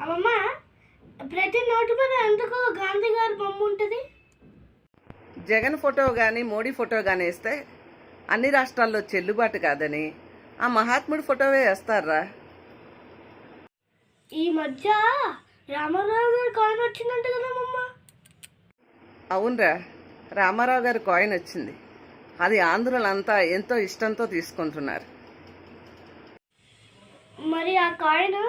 అమ్మమ్మ ప్రతి నోటు మీద ఎందుకు గాంధీ గారి బొమ్మ ఉంటుంది? జగన్ ఫోటో కానీ మోడీ ఫోటో కానీ వేస్తే అన్ని రాష్ట్రాల్లో చెల్లుబాటు కాదని ఆ మహాత్ముడి ఫోటోవే వేస్తారా? ఈ మధ్య రామారావు గారి కాయిన్ వచ్చిందంట కదా అమ్మమ్మ. అవునరా రామారావు గారి కాయిన్ వచ్చింది. అది ఆంధ్రులంతా ఎంతో ఇష్టంతో తీసుకుంటున్నారు. మరి ఆ కాయిన్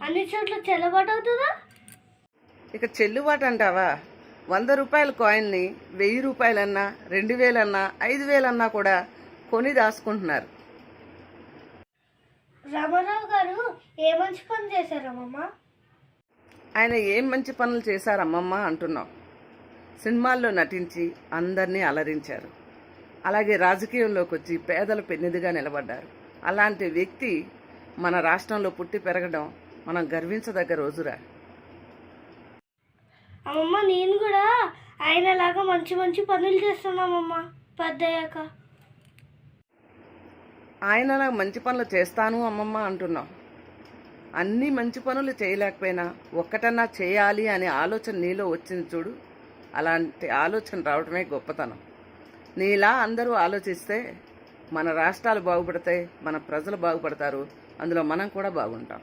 అన్ని చోట్ల చెల్లబాటు అవుతుందా? ఇక చెల్లుబాటు అంటావా? వంద రూపాయల కాయిన్ని వెయ్యి రూపాయలన్నా రెండు వేలన్నా ఐదు వేలన్నా కూడా కొని దాచుకుంటున్నారు. రామారావు గారు ఏ మంచి పని చేశారమ్మమ్మ ఆయన ఏం మంచి పనులు చేశారమ్మమ్మ అంటున్నాం సినిమాల్లో నటించి అందరినీ అలరించారు. అలాగే రాజకీయంలోకి వచ్చి పేదల పెన్నిదిగా నిలబడ్డారు. అలాంటి వ్యక్తి మన రాష్ట్రంలో పుట్టి పెరగడం మనం గర్వించదగ్గ రోజురా. అమ్మమ్మ నేను కూడా ఆయనలాగా మంచి మంచి పనులు చేస్తున్నామమ్మ పెద్దయ్యాక. ఆయనలా మంచి పనులు చేస్తాను అమ్మమ్మ అంటున్నాం. అన్ని మంచి పనులు చేయలేకపోయినా ఒక్కటన్నా చేయాలి అనే ఆలోచన నీలో వచ్చింది చూడు. అలాంటి ఆలోచన రావడమే గొప్పతనం. నీలా అందరూ ఆలోచిస్తే మన రాష్ట్రాలు బాగుపడతాయి మన ప్రజలు బాగుపడతారు అందులో మనం కూడా బాగుంటాం.